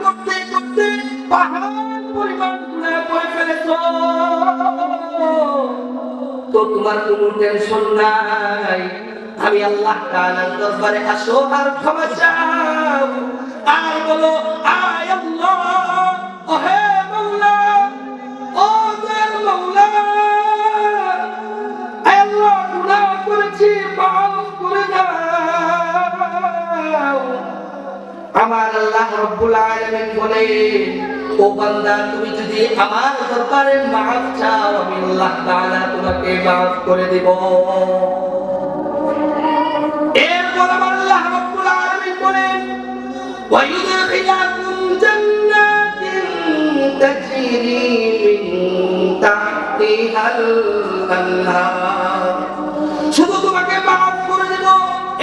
করতে করতে তো তোমার কোনো টেনশন নাই। আমি আল্লাহ তাআলার দরবারে আসো আর ক্ষমা চাও। আর বলো রব্বুল আলামিন বলে, ও বান্দা, তুমি যদি আমার দরবারে চাও, আমি আল্লাহ তাআলা তোমাকে করে দেব। এরপর আল্লাহ রব্বুল আলামিন ওয়া ইউদখিলাকুম জান্নাতিন তাজরি মিন তাহতিহাল আনহার। শুধু তোমাকে মাফ করে দেব,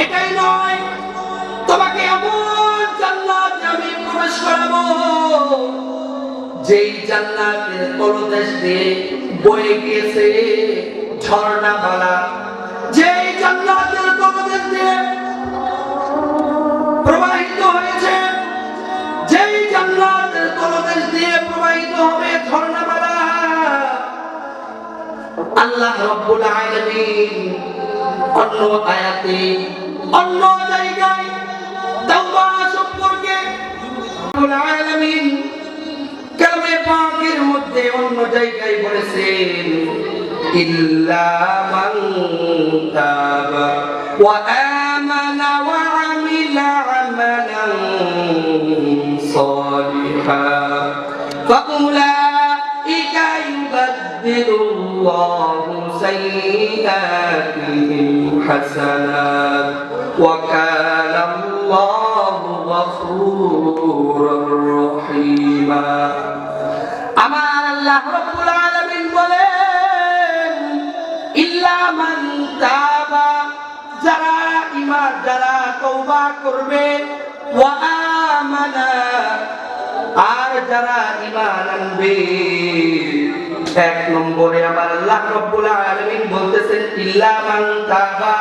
এটাই নয় যেই জান্নাতের তলদেশ দিয়ে বয়ে গিয়েছে ঝর্ণা মালা যেই জান্নাতের দিয়ে প্রবাহিত হয়েছে, যেই জান্নাতের দিয়ে প্রবাহিত হবে ঝর্ণামালা আল্লাহ রব্বুল অন্য আয়াতে, অন্য জায়গায় রব্বুল আলামিন কালামে পাকের মধ্যে অন্য জায়গায় বলেছেন ইল্লা মান তাবা ওয়া আমানা ওয়া আমিলা আমালান صالحا فأولئك يبدل الله سيئاتهم حسنات وكان الله গফুরুর রহিমা আমার আল্লাহ রাব্বুল আলামিন বলেন, ইল্লা মান তাবা যারা ঈমান, যারা তওবা করবে, ওয়া আর যারা ইমান আনবে। এক নম্বরে আমার আল্লাহ রব্বুল আলামিন বলতেছেন, ইল্লা মান তাবা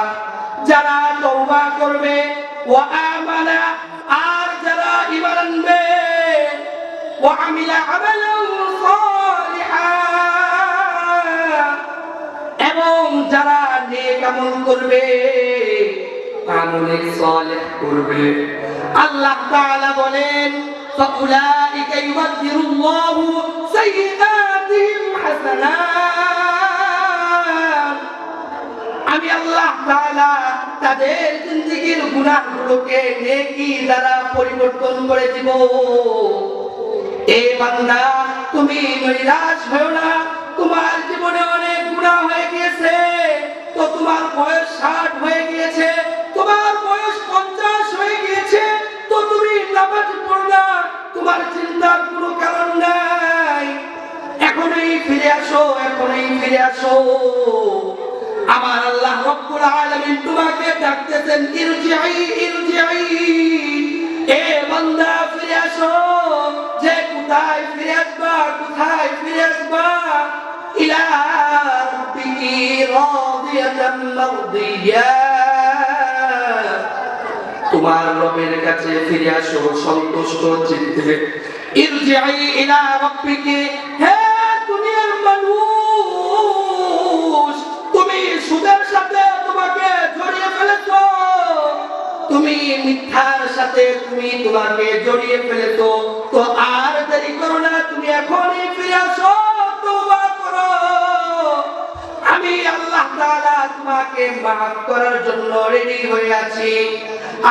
যারা তৌবা করবে, ওয়া আমানা وعمل عملا صالحا এবং যারা নেক আমল করবে আমলে সালেহ করবে আল্লাহ তাআলা বলেন فأولئك يبدل الله سيئاتهم حسنات আমি আল্লাহ তাআলা তাদের জিন্দেগীর গুনাহগুলোকে নেকি দ্বারা পরিবর্তন করে দিব এ বান্দা, তুমি নৈরাশ হয়েও না। তোমার জীবনে অনেক গুনাহ হয়ে গিয়েছে। তো তোমার বয়স ষাট হয়ে গিয়েছে, তোমার বয়স পঞ্চাশ হয়ে গিয়েছে। তো তুমি নামাজ পড়ো তোমার চিন্তার কোনো কারণ নাই। এখনই ফিরে আসো এখনই ফিরে আসো। আমার আল্লাহ রব্বুল আলামিন তোমাকে ডাকতেছেন, ইরজিআই ইরজিআই। এ বান্দা, ফিরে আসো। যে কোথায় ফিরে আসবা? কোথায় ফিরে আসবা? তোমার রবের কাছে ফিরে আসো, সন্তুষ্ট চিত্রে ইরজিআই ইলা রাব্বিকি। হে দুনিয়ার মানুষ! তুমি মিথ্যার সাথে তুমি তোমাকে জড়িয়ে ফেলেছো, তো আর দেরি করো না, তুমি এখনই ফিরে আসো আমি আল্লাহ তোমাকে করার জন্য রেডি হয়ে আছি।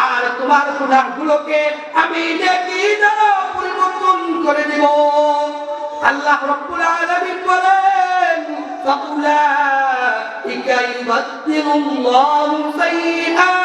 আর তোমার আমি দেখি পরিবর্তন করে দেব। আল্লাহ রব্বুল আলামিন বলেন ফাকুলা ইকা সাইয়্যাত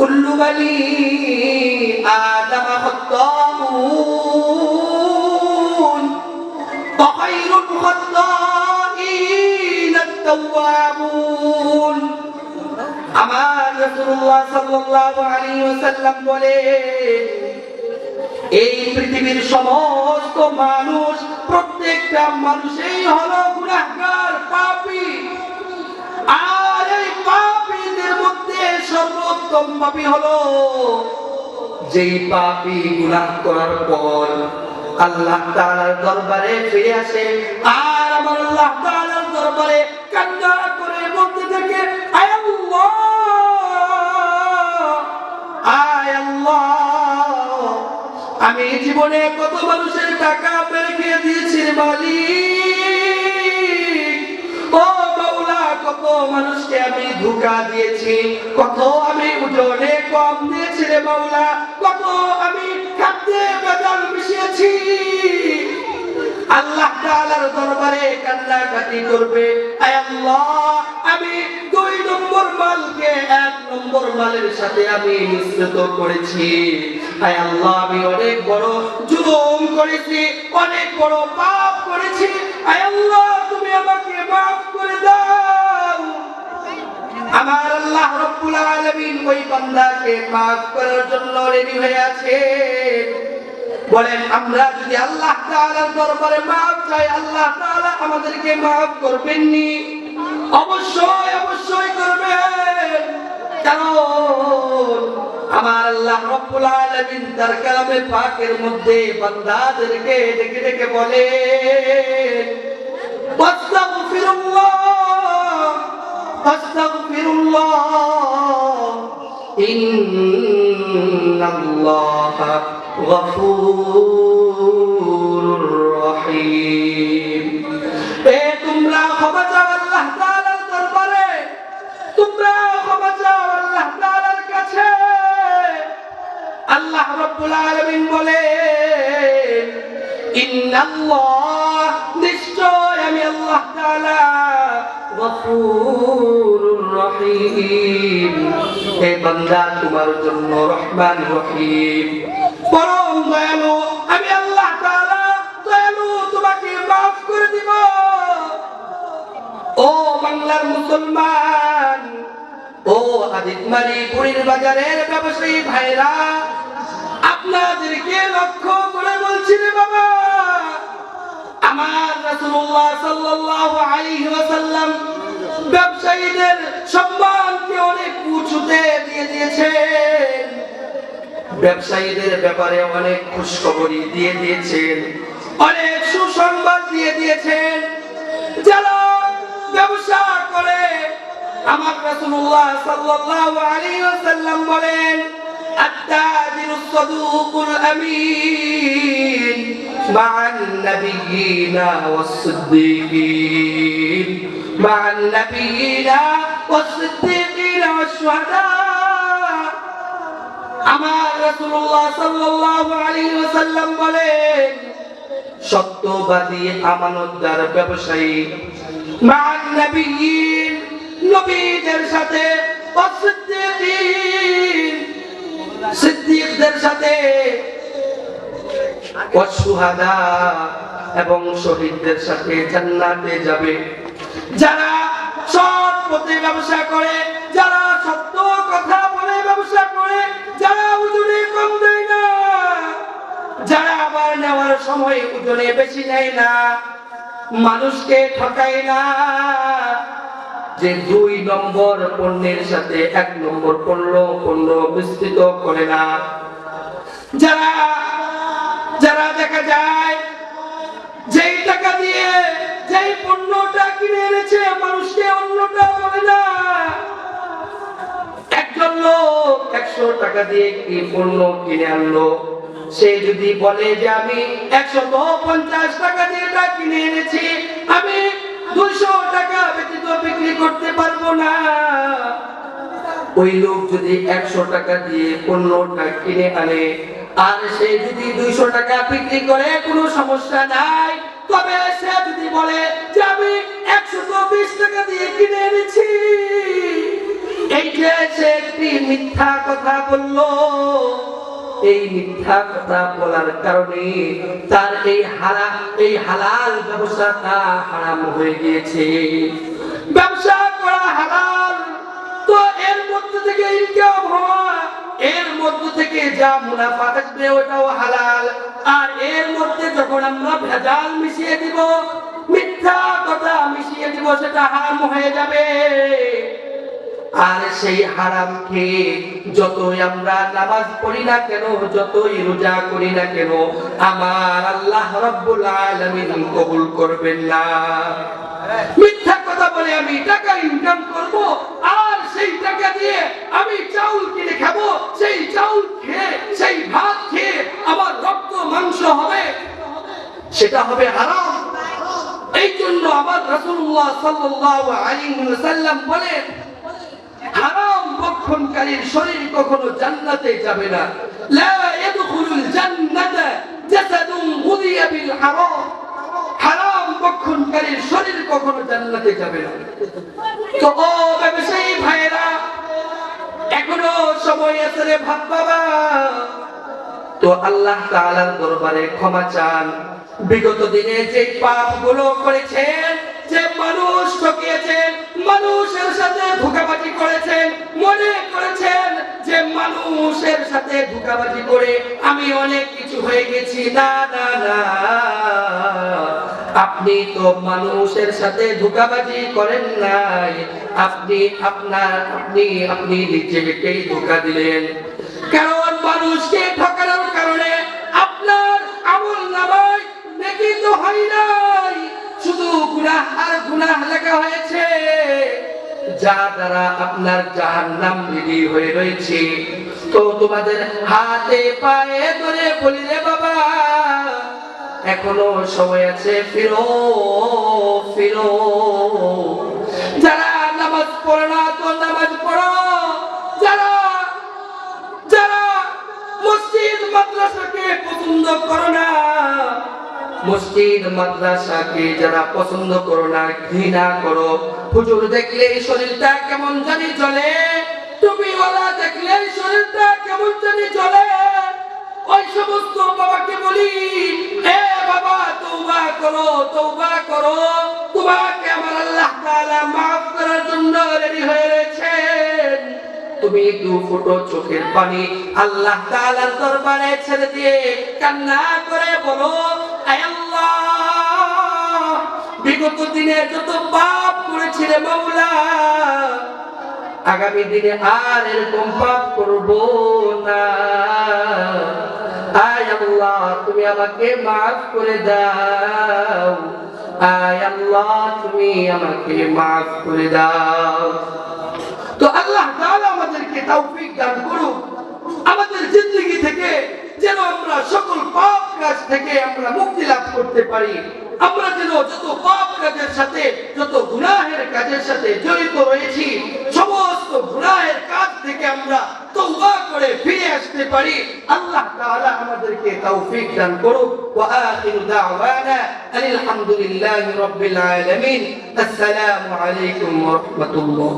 كل بني آدم خطاؤون وخير الخطائين التوابون আমার রাসূলুল্লাহ সাল্লাল্লাহু আলাইহি ওয়াসাল্লাম বলে এই পৃথিবীর সমস্ত মানুষ প্রত্যেকটা মানুষই হলো গুনাহগার পাপী আর এই পাপীদের মধ্যে সর্বোত্তম পাপী হলো যেই পাপি গুনাহ করার পর আল্লাহ তাআলার দরবারে ফিরে আসে। আর আমার আল্লাহ তাআলার দরবারে কান্না ধোকা দিয়েছি। কত আমি ওজনে কম দিয়েছি রে বাউলা কত আমি খাদ্যে বেজাল মিশিয়েছি। আল্লাহ তাআলার দরবারে কান্নাকাটি করবে। আয় আল্লাহ, আমি দুই নম্বর মালকে এক নম্বর মালের সাথে আমি মিশ্রিত করেছি। আয় আল্লাহ, আমি অনেক বড় জুলুম করেছি, অনেক বড় পাপ করেছি। আয় আল্লাহ, তুমি আমাকে মাফ করে দাও। আমার আল্লাহ রব্বুল আলামিন ওই বান্দাকে maaf করার জন্য রেডি হয়ে আছে। বলেন, আমরা যদি আল্লাহ তাআলার দরবারে maaf চাই, আল্লাহ তাআলা আমাদেরকে maaf করবেন নি? অবশ্যই অবশ্যই করবেন। কারণ আমার আল্লাহ রব্বুল আলামিন তার কালামে পাকের মধ্যে বান্দাদেরকে ডেকে ডেকে বলে পাক, গফুরুর এ তোমরা ক্ষমা চাও আল্লাহ তাআলার দরবারে। তোমরা ক্ষমা চাও আল্লাহ কাছে। আল্লাহ রাব্বুল আলামিন বলে ইন্নাল্লাহ, নিশ্চয় আমি আল্লাহ তাআলা গফুরুর রহিম। হে বান্দা, তোমার জন্য রহমান রহিম। পরম দয়ালু, আমি আল্লাহ তাআলা দয়ালু, তোমাকে maaf করে দিব। ও বাংলার মুসলমান, ও আদিতমারি পুরীর বাজারের ব্যবসায়ী ভাইরা, আপনাদেরকে লক্ষ্য করে বলছি রে বাবা, আমার রাসূলুল্লাহ সাল্লাল্লাহু আলাইহি ওয়াসাল্লাম ব্যবসায়ীদের সম্মানকে অনেক উঁচুতে দিয়ে দিয়েছেন ব্যবসায়ীদের ব্যাপারে অনেক খুশখবরি দিয়ে দিয়েছেন। অনেক সুসংবাদ দিয়ে দিয়েছেন। যারা ব্যবসা করে, আমার রাসূলুল্লাহ সাল্লাল্লাহু আলাইহি ওয়াসাল্লাম বলেন, আত-তাজিরু সাদুকুল আমিন মা'আন নাবিয়িনা ওয়াস-সিদ্দীকিন। مع النبيين والصديقين والشهداء আমার রাসূলুল্লাহ সাল্লাল্লাহু আলাইহি ওয়াসাল্লাম বলেন সত্যবাদী আমানতদার ব্যবসায়ী মান নবীন নবীদের সাথে অসিদ্দিকিন সিদ্দিকদের সাথে অসুহাদা এবং শহীদদের সাথে জান্নাতে যাবে যারা সৎ পথে ব্যবসা করে, যারা সত্য কথা বলে ব্যবসা করে, যারা উজুরে কম দেয় না, যারা আবার নেওয়ার সময় ওজনে বেশি নেয় না, মানুষকে ঠকায় না। যে দুই নম্বর পণ্যের সাথে এক নম্বর পণ্য পণ্য বিস্তৃত করে না। যারা যারা দেখা যায়, যেই টাকা দিয়ে, যেই একশো টাকা দিয়ে পণ্য কিনে আনলো? সে যদি বলে যে আমি পঞ্চাশ টাকা দিয়ে এটা কিনে এনেছি, আমি দুইশো টাকা ব্যতীত বিক্রি করতে পারব না। ওই লোক যদি একশো টাকা দিয়ে পণ্যটা কিনে আনে, আর সে যদি দুইশো টাকা বিক্রি করে, কোনো সমস্যা নাই, তবে সে একটি মিথ্যা কথা বলল। এই মিথ্যা কথা বলার কারণে তার এই হারা এই হালাল ব্যবসাটা হারাম হয়ে গিয়েছে। ব্যবসা করা হালাল। তো এর মধ্যে থেকে ইনকাম এর মধ্যে থেকে যা মুনাফা আসবে ওটাও হালাল। আর এর মধ্যে যখন আমরা ভেজাল মিশিয়ে দিব, মিথ্যা কথা মিশিয়ে দিব, সেটা হারাম হয়ে যাবে। আর সেই হারাম খেয়ে যতই আমরা নামাজ পড়ি না কেন, যতই রোজা করি না কেন, আমার আল্লাহ রব্বুল আলামিন কবুল করবেন না। মিথ্যা কথা বলে আমি টাকা ইনকাম করব, আর সেই টাকা দিয়ে আমি চাউল কিনে খাব, সেই চাউল খেয়ে, সেই ভাত খেয়ে আমার রক্ত, মাংস হবে। সেটা হবে হারাম। এই জন্য আমার রাসূলুল্লাহ সাল্লাল্লাহু আলাইহি ওয়াসাল্লাম বলেন হারাম শরীর কখনো জান্নাতে যাবে না। লা ইয়াদখুলুল জান্নাতা জাসাদুন গুদিয়া বিল হারাম। হারাম শরীর কখনো জান্নাতে যাবে না। তো ও ব্যবসায়ী ভাইরা এখনও সময় আছে রে ভাব বাবা। তো আল্লাহ তাআলার দরবারে ক্ষমা চান। বিগত দিনে যে পাপগুলো করেছেন, যে মানুষ ঠকিয়েছেন মানুষের সাথে ধোকাবাজি করেছেন, মনে করেছেন যে মানুষের সাথে ধোকাবাজি করে আমি অনেক কিছু হয়ে গেছি। না না না। আপনি তো মানুষের সাথে ধোকাবাজি করেন নাই। আপনি আপনার, আপনি আপনি নিজেকেই ধোকা দিলেন। কারণ মানুষকে ঠকানোর কারণে আপনার আমল নামায় নাকি তো হয় নাই। শুধু গুনাহ আর গুনাহ লেখা হয়েছে। যা দ্বারা আপনার জাহান্নাম বিধি হয়ে রয়েছে। তো তোমাদের হাতে পায়ে ধরে বলি রে বাবা, এখনও সময় আছে, ফিরো ফিরো। যারা নামাজ পড়ো না, তো নামাজ পড়ো। যারা যারা মসজিদ, মাদ্রাসাকে পছন্দ করো না মসজিদ মাদ্রাসাকে যারা পছন্দ করো না, ঘৃণা করো, হুজুর দেখলে শরীরটা কেমন জানি চলে টুপিওয়ালা দেখলে শরীরটা কেমন জানি চলে ওই সমস্ত বাবাকে বলি, এ বাবা তৌবা করো তৌবা করো। তোমাকে আমার আল্লাহ তাআলা maaf করার জন্য রেডি হয়ে রয়েছেন। তুমি দু ফুটো চোখের পানি আল্লাহ তাআলার দরবারে ছেড়ে দিয়ে কান্না করে বলো বিগত দিনে যত পাপ করেছিলে মাওলা, আগামী দিনে আর এরকম পাপ করব না। আয় আল্লাহ, তুমি আমাকে মাফ করে দাও। আয় আল্লাহ, তুমি আমাকে মাফ করে দাও। তো আল্লাহ আমাদেরকে তৌফিক দান করুন আমাদের জিন্দগি থেকে যেন আমরা সকল কাজ থেকে আমরা মুক্তি লাভ করতে পারি। আমরা যেন যত পাপ কাজের সাথে, যত গুনাহের কাজের সাথে জড়িত রয়েছি, সমস্ত গুনাহের কাজ থেকে আমরা তওবা করে ফিরে আসতে পারি। আল্লাহ তাআলা আমাদেরকে তৌফিক দান করুন ওয়া আখিরু দাওয়ানা আলহামদুলিল্লাহি রাব্বিল আলামিন। আসসালামু আলাইকুম ওয়া রাহমাতুল্লাহ।